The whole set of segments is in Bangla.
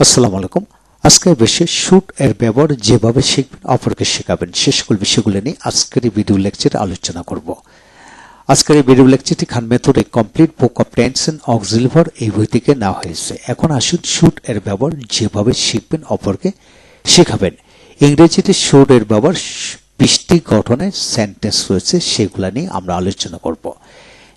আসসালামু আলাইকুম। আজকের বেশি শুট এর ব্যবহার যেভাবে শিখবেন, অপরকে শেখাবেন সে সকল বিষয়গুলো নিয়ে আজকের এই ভিডিও লেকচারে আলোচনা করব। আজকের এই ভিডিও লেকচারটি Khan method complete book of tense and auxiliary এই বই থেকে নেওয়া হয়েছে। এখন আসুন শুট এর ব্যবহার যেভাবে শিখবেন, অপরকে শেখাবেন। ইংরেজিতে শুট এর ব্যবহার বৃষ্টি গঠনের সেন্টেন্স রয়েছে, সেগুলো নিয়ে আমরা আলোচনা করব।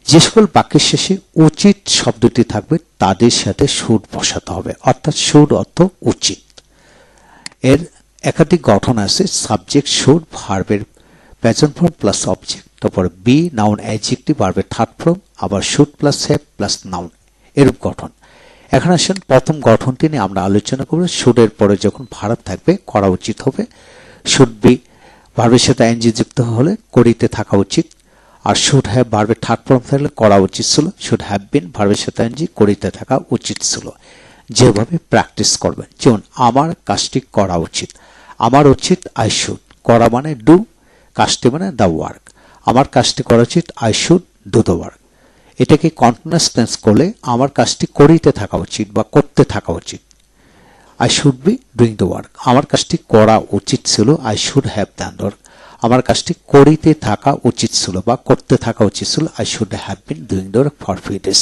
যে সকল বাক্যের শেষে উচিত শব্দটি থাকবে, তাদের সাথে সুর বসাতে হবে। অর্থাৎ সুর অর্থ উচিত। এর একাধিক গঠন আছে সাবজেক্ট সুর ভার্বের প্রেজেন্ট ফর্ম প্লাস অবজেক্ট তারপর বি নাউন অ্যাডজেক্টিভ ভার্বের থার্ড ফর্ম আবার should plus have plus noun এরূপ গঠন। এখন আসেন প্রথম গঠনটি নিয়ে আমরা আলোচনা করব। সুরের পরে যখন ভার্ব থাকবে, করা উচিত হবে। শুড বি ভার্বের সাথে এনজি যুক্ত হলে, করিতে থাকা উচিত। আর শুড হ্যাভ ভার্বের থার্ড ফর্ম থাকলে করা উচিত ছিল শুড হ্যাভ বিন ভার্বের এনজি করিতে থাকা উচিত ছিল। যেভাবে প্র্যাকটিস করবেন। যেমন, আমার কাজটি করা উচিত। আমার উচিত আই শুড করা মানে ডু কাজটি মানে দ্য ওয়ার্ক আমার কাজটি করা উচিত I should do the work এটাকে কন্টিনিউয়াস টেন্স করলে আমার কাজটি করিতে থাকা উচিত বা করতে থাকা উচিত। I should be doing the work আমার কাজটি করা উচিত ছিল I should have done work আমার কাজটি করিতে থাকা উচিত ছিল বা করতে থাকা উচিত ছিল I should have been doing work for few days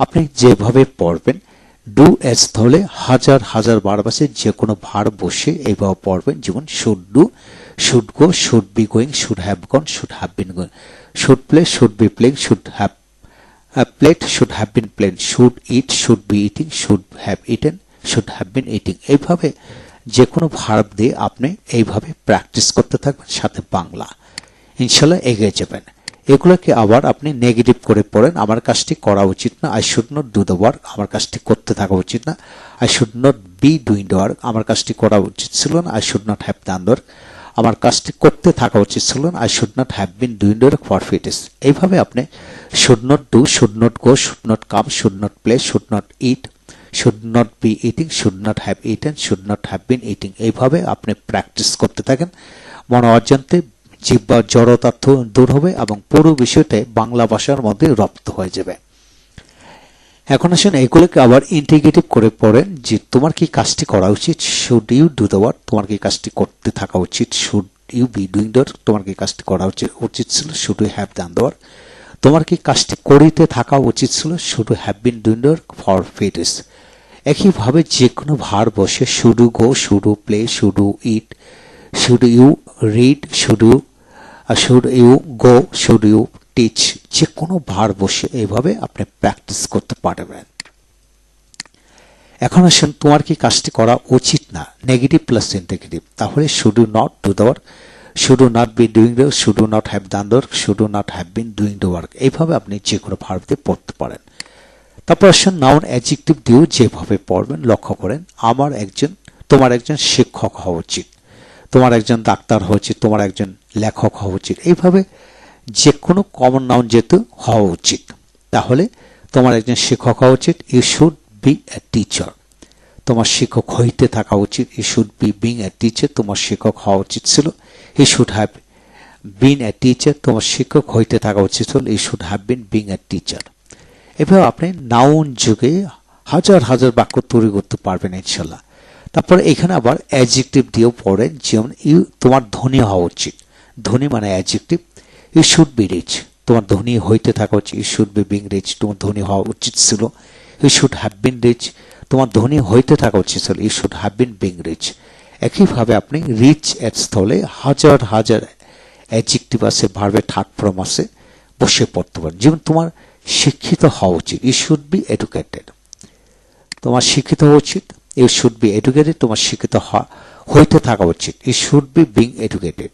আপনি যেভাবে পড়বেন ডু এস তাহলে হাজার হাজার বার বাসে যে কোনো ভার বসে এইভাবে পড়বেন, যেমন should do should go should be going should have gone should have been going should play should be playing should have played should have been playing should eat should be eating should have eaten should have been eating এইভাবে যে কোনো ভার্ব দিয়ে আপনি এইভাবে প্র্যাকটিস করতে থাকবেন, সাথে বাংলা। ইনশাল্লাহ এগিয়ে যাবেন। এগুলোকে আবার আপনি নেগেটিভ করে পড়েন, আমার কাজটি করা উচিত না I should not do the work আমার কাজটি করতে থাকা উচিত না। I should not be doing the work আমার কাজটি করা উচিত ছিল না I should not have done work আমার কাজটি করতে থাকা উচিত ছিল না I should not have been doing the for ফিটিস এইভাবে আপনি should not do should not go should not come should not play should not eat should not be eating should not have eaten should not have been eating এইভাবে আপনি প্র্যাকটিস করতে থাকেন। মনে অজান্তে জিব্বা জড়তা দূর হবে এবং পুরো বিষয়টাই বাংলা ভাষার মধ্যে রপ্ত হয়ে যাবে। এখন আসেন, এগুলোকে আবার ইন্টিগ্রেটিভ করে পড়েন যে তোমার কি কাজটি করা উচিত should you do the work তোমার কি কাজটি করতে থাকা উচিত? Should you be doing the তোমার কি কাজটি করা উচিত উচিত ছিল? Should you have done the work তোমার কি কাজটি করিতে থাকা উচিত ছিল? Should have been doing the for ফিটিস একইভাবে যে কোনো ভার বসে should go should play should eat should you read should should you go should you teach যে কোনো ভার বসে এইভাবে আপনি প্র্যাকটিস করতে পারবেন। এখন আসেন, তোমার কি কাজটি করা উচিত না? নেগেটিভ প্লাস ইন্টেগেটিভ তাহলে should not do the work should not be doing the should not have done work should not have been doing the work এইভাবে আপনি যে কোনো ভার্ব দিয়ে পড়তে পারেন। তারপর আসেন নাউন অ্যাডজেক্টিভ দিয়েও যেভাবে পড়বেন, লক্ষ্য করেন, আমার একজন, তোমার একজন শিক্ষক হওয়া উচিত, তোমার একজন ডাক্তার হওয়া উচিত, তোমার একজন লেখক হওয়া উচিত, এইভাবে যে কোনো কমন নাউন যেহেতু হওয়া উচিত, তাহলে তোমার একজন শিক্ষক হওয়া উচিত you should be a teacher তোমার শিক্ষক হইতে থাকা উচিত you should be being a teacher তোমার শিক্ষক হওয়া উচিত ছিল he should have been a teacher তোমার শিক্ষক হইতে থাকা উচিত ছিল he should have been being a teacher এভাবে আপনি নাউন যুগে হাজার হাজার বাক্য তৈরি করতে পারবেন ইনশাল্লাহ। তারপরে এখানে আবার অ্যাডজেক্টিভ দিয়েও পড়েন, যেমন ইউ, তোমার ধনী হওয়া উচিত। ধনী মানে adjective you should be rich তোমার ধনী হইতে থাকা উচিত। You should be being rich তোমার ধনী হওয়া উচিত ছিল। You should have been rich তোমার ধনী হইতে থাকা উচিত ছিল। You should have been being rich একইভাবে আপনি রিচ এর স্থলে হাজার হাজার অ্যাডজেক্টিভ আছে ভার্বের থার্ড ফর্ম আছে, বসে পড়তে পারেন। যেমন তোমার শিক্ষিত হওয়া উচিত। ইউ শুড বি এডুকেটেড তোমার শিক্ষিত হওয়া উচিত। ইউ শুড বি এডুকেটেড তোমার শিক্ষিত হইতে থাকা উচিত। You should be being educated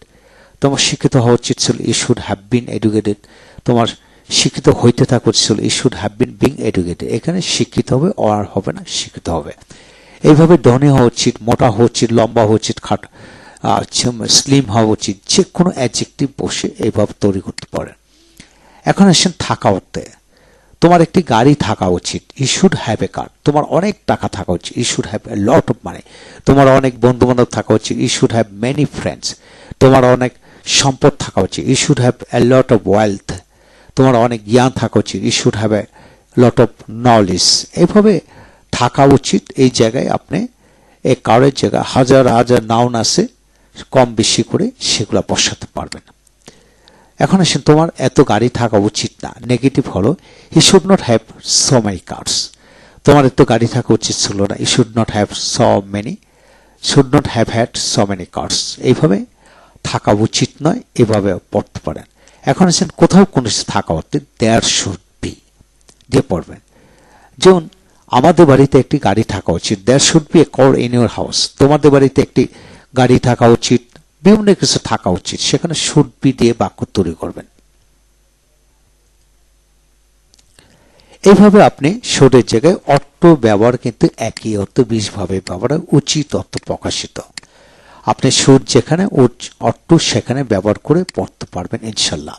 তোমার শিক্ষিত হওয়া উচিত ছিল। You should have been educated তোমার শিক্ষিত হইতে থাকা উচিত ছিল। You should have been being educated এখানে শিক্ষিত হবে আর হবে না, শিক্ষিত হবে। এইভাবে ধনী হওয়া উচিত, মোটা হওয়া উচিত, লম্বা হওয়া উচিত, খাট স্লিম হওয়া উচিত। যে কোনো অ্যাডজেক্টিভ বসে এইভাবে তৈরি করতে পারেন এখন আসেন থাকা অর্থে। তোমার একটি গাড়ি থাকা উচিত। You should have a car তোমার অনেক টাকা থাকা উচিত। You should have a lot of money তোমার অনেক বন্ধু বান্ধব থাকা উচিত। You should have many friends তোমার অনেক সম্পদ থাকা উচিত। You should have a lot of wealth তোমার অনেক জ্ঞান থাকা উচিত। You should have a lot of knowledge এইভাবে থাকা উচিত। এই জায়গায় আপনি এই কারের জায়গায় হাজার হাজার নাউন আছে, কম বেশি করে সেগুলো বসাতে পারবেন। এখন আসেন তোমার এত গাড়ি থাকা উচিত না। নেগেটিভ হলো he should not have so many cars তোমার এত গাড়ি থাকা উচিত ছিল না। He should not have so many should not have had so many cars এইভাবে থাকা উচিত নয়, এভাবে পড়তে পারেন। এখন আসেন কোথাও কোনো থাকা উচিত দেয়ার শুড বি দিয়ে পড়বেন। যেমন, আমাদের বাড়িতে একটি গাড়ি থাকা উচিত দেয়ার শুড বি এ কর ইন ইউর হাউস তোমাদের বাড়িতে একটি গাড়ি থাকা উচিত বিভিন্ন কিছু থাকা উচিত। সেখানে বি দিয়ে বাক্য তৈরি করবেন। এইভাবে আপনি সুরের জায়গায় অর্থ ব্যবহার কিন্তু একই অর্থ বিশ ভাবে ব্যবহার উচিত অর্থ প্রকাশিত। আপনি সুর যেখানে অর্থ সেখানে ব্যবহার করে পড়তে পারবেন ইনশাল্লাহ।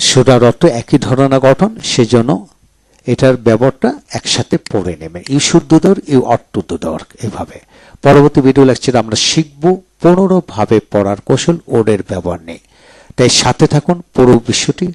সুরার অর্থ একই ধরনের গঠন, সেজন্য এটার ব্যবহারটা একসাথে পড়ে নেবেন। ইউ সুর দর ইউ অর্থ দর এভাবে। পরবর্তী ভিডিও লেকচারে আমরা শিখব পনেরো ভাবে পড়ার কৌশল, ওডের ব্যবহার নেই তাই সাথে থাকুন পুরো বিশ্বটি